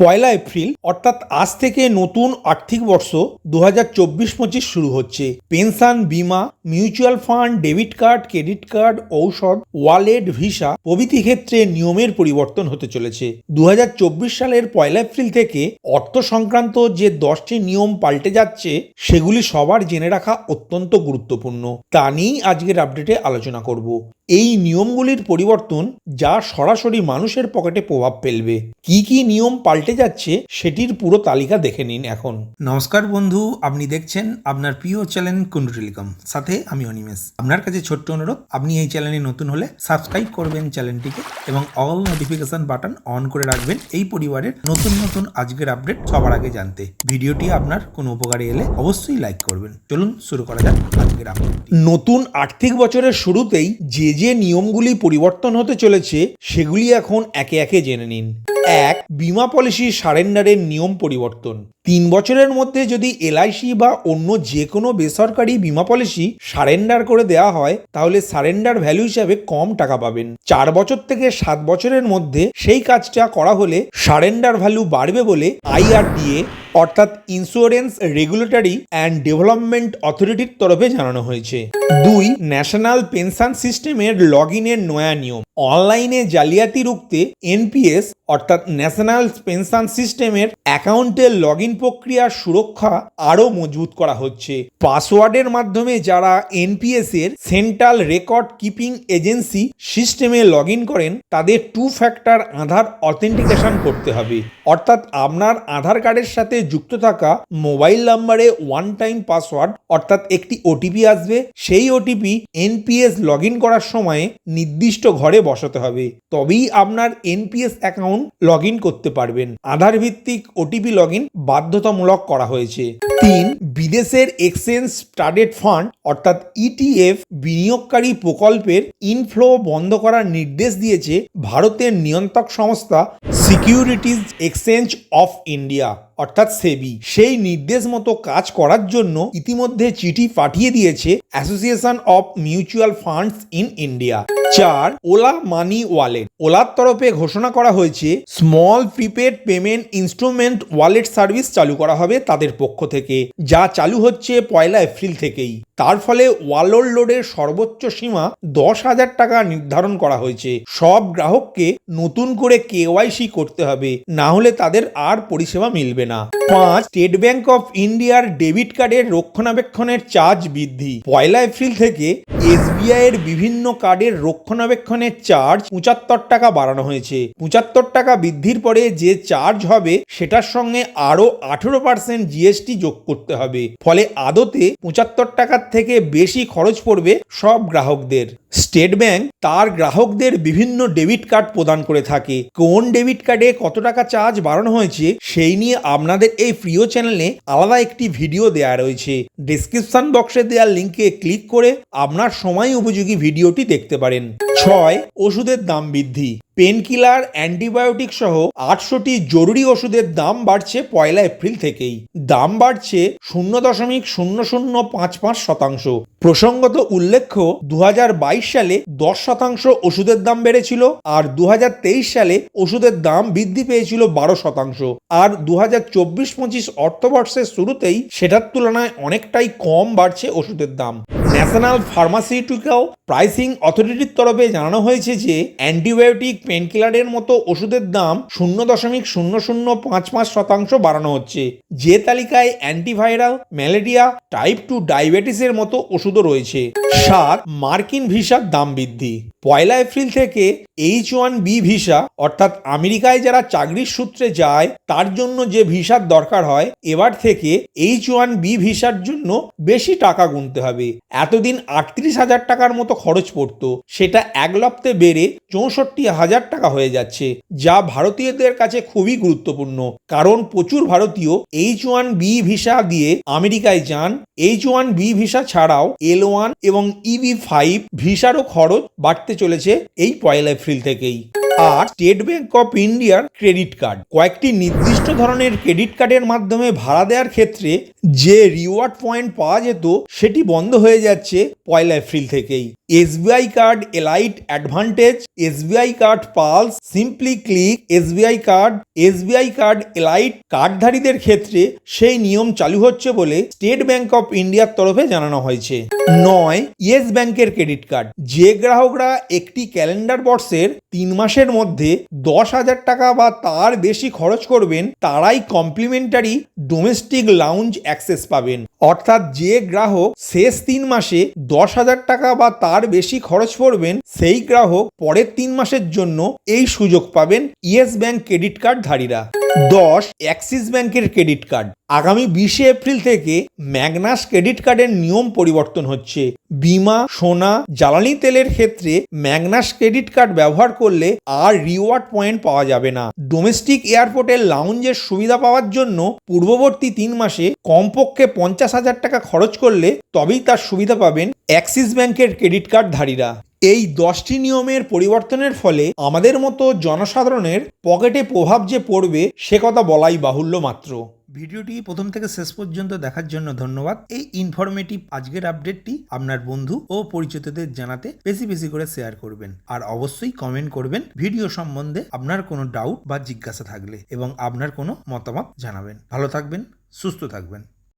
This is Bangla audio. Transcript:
পয়লা এপ্রিল, অর্থাৎ আজ থেকে নতুন আর্থিক বর্ষ দু হাজার চব্বিশ পঁচিশ শুরু হচ্ছে। পেনশন, বিমা, mutual fund, debit card, credit card, ঔষধ, ওয়ালেট, ভিসা প্রভৃতি ক্ষেত্রে নিয়মের পরিবর্তন হতে চলেছে। দু হাজার চব্বিশ সালের পয়লা এপ্রিল থেকে অর্থ সংক্রান্ত যে দশটি নিয়ম পাল্টে যাচ্ছে, সেগুলি সবার জেনে রাখা অত্যন্ত গুরুত্বপূর্ণ। তা নিয়েই আজকের আপডেটে আলোচনা করব। এই নিয়মগুলির পরিবর্তন যা সরাসরি মানুষের পকেটে প্রভাব ফেলবে। কি কি নিয়ম পাল্টে যাচ্ছে সেটির পুরো তালিকা দেখে নিন এখন। নমস্কার বন্ধু আপনি দেখছেন আপনার প্রিয় চ্যানেল কুন্ডু টেলিকম। সাথে আমি অনিমেষ। আপনার কাছে ছোট্ট অনুরোধ আপনি এই চ্যানেলে নতুন হলে সাবস্ক্রাইব করবেন চ্যানেলটিকে এবং অল নোটিফিকেশন বাটন অন করে রাখবেন এই পরিবারের নতুন নতুন আজকের আপডেট সবার আগে জানতে। ভিডিওটি আপনার কোনো উপকারে এলে অবশ্যই লাইক করবেন। চলুন শুরু করা যাক আজকের আপডেট নতুন আর্থিক বছরের শুরুতেই যে যে নিয়মগুলি পরিবর্তন হতে চলেছে, সেগুলি এখন একে একে জেনে নিন। এক, বিমা পলিসি সারেন্ডারের নিয়ম পরিবর্তন। তিন বছরের মধ্যে যদি এলআইসি বা অন্য যে কোনো বেসরকারি বিমা পলিসি সারেন্ডার করে দেওয়া হয়, তাহলে সারেন্ডার ভ্যালু হিসাবে কম টাকা পাবেন। চার বছর থেকে সাত বছরের মধ্যে সেই কাজটা করা হলে সারেন্ডার ভ্যালু বাড়বে বলে আইআরডিএ অর্থাৎ ইন্স্যুরেন্স রেগুলেটরি অ্যান্ড ডেভেলপমেন্ট অথরিটির তরফে জানানো হয়েছে। দুই ন্যাশনাল পেনশন সিস্টেমের লগ ইনের নয়া নিয়ম। অনলাইনে জালিয়াতি রুখতে এনপিএস অর্থাৎ ন্যাশনাল পেনশন সিস্টেমের অ্যাকাউন্টের লগ ইন প্রক্রিয়ার সুরক্ষা আরও মজবুত করা হচ্ছে। পাসওয়ার্ডের মাধ্যমে যারা এনপিএস এর central record keeping agency system log in করেন, তাদের টু ফ্যাক্টর আধার অথেন্টিকেশন করতে হবে। অর্থাৎ আপনার আধার কার্ডের সাথে যুক্ত থাকা মোবাইল নাম্বারে ওয়ান টাইম পাসওয়ার্ড অর্থাৎ একটি ওটিপি আসবে। সেই ওটিপি এনপিএস লগ ইন করার সময়ে নির্দিষ্ট ঘরে বসাতে হবে। তবেই আপনার এনপিএস অ্যাকাউন্ট লগ ইন করতে পারবেন। আধার ভিত্তিক ওটিপি লগ ইন বাধ্যতামূলক করা হয়েছে। তিন, বিদেশের এক্সচেঞ্জ ট্রাডেড ফান্ড অর্থাৎ ইটিএফ বিনিয়োগকারী প্রকল্পের ইনফ্লো বন্ধ করার নির্দেশ দিয়েছে ভারতের নিয়ন্ত্রক সংস্থা সিকিউরিটিজ এক্সচেঞ্জ অফ ইন্ডিয়া অর্থাৎ সেবি, সেই নির্দেশ মতো কাজ করার জন্য ইতিমধ্যে চিঠি পাঠিয়ে দিয়েছে association of mutual funds in India চার ওলা মানি ওয়ালেট ওলার তরফে ঘোষণা করা হয়েছে small prepaid payment instrument wallet service চালু করা হবে তাদের পক্ষ থেকে, যা চালু হচ্ছে পয়লা এপ্রিল থেকেই। তার ফলে ওয়ালোর লোডের সর্বোচ্চ সীমা দশ হাজার টাকা নির্ধারণ করা হয়েছে। সব গ্রাহককে নতুন করে কেওয়াইসি করতে হবে, না হলে তাদের আর পরিষেবা মিলবে না। পাঁচ, স্টেট ব্যাংক অফ ইন্ডিয়ার ডেবিট কার্ডের রক্ষণাবেক্ষণের চার্জ বৃদ্ধি। পয়লা এপ্রিল থেকে এসবিআই এর বিভিন্ন কার্ডের রক্ষণাবেক্ষণের চার্জ পঁচাত্তর টাকা বাড়ানো হয়েছে। পঁচাত্তর টাকা বৃদ্ধির পরে যে চার্জ হবে, সেটার সঙ্গে আরও আঠেরো পার্সেন্ট জিএসটি যোগ করতে হবে। ফলে আদতে পঁচাত্তর টাকার থেকে বেশি খরচ পড়বে সব গ্রাহকদের। স্টেট ব্যাংক তার গ্রাহকদের বিভিন্ন ডেবিট কার্ড প্রদান করে থাকে। কোন ডেবিট কার্ডে কত টাকা চার্জ বাড়ানো হয়েছে, সেই নিয়ে আপনাদের এই প্রিয় চ্যানেলে আলাদা একটি ভিডিও দেওয়া রয়েছে। ডিসক্রিপশন বক্সে দেওয়া লিঙ্কে ক্লিক করে আপনার সময় উপযোগী ভিডিওটি দেখতে পারেন। ছয়, ওষুধের দাম বৃদ্ধি। পেনকিলার, অ্যান্টিবায়োটিক সহ আটশোটি জরুরি ওষুধের দাম বাড়ছে পয়লা এপ্রিল থেকেই। দাম বাড়ছে শূন্য দশমিক শূন্য শূন্য পাঁচ পাঁচ শতাংশ। প্রসঙ্গত উল্লেখ্য দু হাজার বাইশ সালে দশ শতাংশ ওষুধের দাম বেড়েছিল আর দু হাজার তেইশ সালে ওষুধের দাম বৃদ্ধি পেয়েছিল বারো শতাংশ। আর দু হাজার চব্বিশ পঁচিশ অর্থবর্ষের শুরুতেই সেটার তুলনায় অনেকটাই কম বাড়ছে ওষুধের দাম। ন্যাশনাল ফার্মাসিউটিক্যাল প্রাইসিং অথরিটির তরফে জানানো হয়েছে যে, অ্যান্টিবায়োটিক পেনকিলারের মতো ওষুধের দাম শূন্য দশমিক শূন্য শূন্য পাঁচ পাঁচ শতাংশ বাড়ানো হচ্ছে। যে তালিকায় অ্যান্টিভাইরাল ম্যালেরিয়া, টাইপ টু ডায়াবেটিসের মতো ওষুধও রয়েছে। সাত মার্কিন ভিসার দাম বৃদ্ধি। পয়লা এপ্রিল থেকে এইচ ওয়ান বি ভিসা, অর্থাৎ আমেরিকায় যারা চাকরির সূত্রে যায়, তার জন্য যে ভিসার দরকার হয়, এবার থেকে এইচ ওয়ান বি ভিসার জন্য বেশি টাকা গুনতে হবে। এতদিন আটত্রিশ হাজার টাকার মতো খরচ পড়তো। সেটা এক লপ্তে বেড়ে চৌষট্টি হাজার টাকা হয়ে যাচ্ছে, যা ভারতীয়দের কাছে খুবই গুরুত্বপূর্ণ। কারণ প্রচুর ভারতীয় এইচ ওয়ান বি ভিসা দিয়ে আমেরিকায় যান। এইচ ওয়ান বি ভিসা ছাড়াও এল ওয়ান এবং ইভি ফাইভ ভিসারও খরচ বাড়তে চলেছে এই পয়লা এপ্রিল থেকেই। আর স্টেট ব্যাংক অফ ইন্ডিয়ার ক্রেডিট কার্ড। কয়েকটি নির্দিষ্ট ধরনের ক্রেডিট কার্ডের মাধ্যমে ভাড়া দেওয়ার ক্ষেত্রে যে রিওয়ার্ড পয়েন্ট পাওয়া যেত, সেটি বন্ধ হয়ে যাচ্ছে পয়লা এপ্রিল থেকেই। SBI card elite advantage SBI card pulse simply click SBI card SBI card elite কার্ডধারীদের ক্ষেত্রে সেই নিয়ম চালু হচ্ছে বলে স্টেট ব্যাংক অফ ইন্ডিয়ার তরফে জানানো হয়েছে। নয়, ইয়েস ব্যাংকের ক্রেডিট কার্ড। যে গ্রাহকরা একটি ক্যালেন্ডার বর্ষের তিন মাসের মধ্যে দশ হাজার টাকা বা তার বেশি খরচ করবেন, তারাই কমপ্লিমেন্টারি ডোমেস্টিক লাউঞ্জ অ্যাক্সেস পাবেন। অর্থাৎ যে গ্রাহক শেষ তিন মাসে দশ হাজার টাকা বা তার বেশি খরচ করবেন, সেই গ্রাহক পরের তিন মাসের জন্য এই সুযোগ পাবেন ইয়েস ব্যাংক ক্রেডিট কার্ড ধারীরা দশ অ্যাক্সিস ব্যাংকের ক্রেডিট কার্ড। আগামী বিশে এপ্রিল থেকে ম্যাগনাস ক্রেডিট কার্ডের নিয়ম পরিবর্তন হচ্ছে। বিমা, সোনা, জ্বালানি তেলের ক্ষেত্রে ম্যাগনাস ক্রেডিট কার্ড ব্যবহার করলে আর রিওয়ার্ড পয়েন্ট পাওয়া যাবে না। ডোমেস্টিক এয়ারপোর্টের লাউঞ্জের সুবিধা পাওয়ার জন্য পূর্ববর্তী তিন মাসে কমপক্ষে পঞ্চাশ হাজার টাকা খরচ করলে তবেই তার সুবিধা পাবেন অ্যাক্সিস ব্যাংকের ক্রেডিট কার্ড ধারীরা এই দশটি নিয়মের পরিবর্তনের ফলে আমাদের মতো জনসাধারণের পকেটে প্রভাব যে পড়বে, সে কথা বলাই বাহুল্য মাত্র। ভিডিওটি প্রথম থেকে শেষ পর্যন্ত দেখার জন্য ধন্যবাদ। এই ইনফরমেটিভ আজকের আপডেটটি আপনার বন্ধু ও পরিচিতদের জানাতে বেশি বেশি করে শেয়ার করবেন। আর অবশ্যই কমেন্ট করবেন ভিডিও সম্বন্ধে আপনার কোনো ডাউট বা জিজ্ঞাসা থাকলে এবং আপনার কোনো মতামত জানাবেন। ভালো থাকবেন, সুস্থ থাকবেন।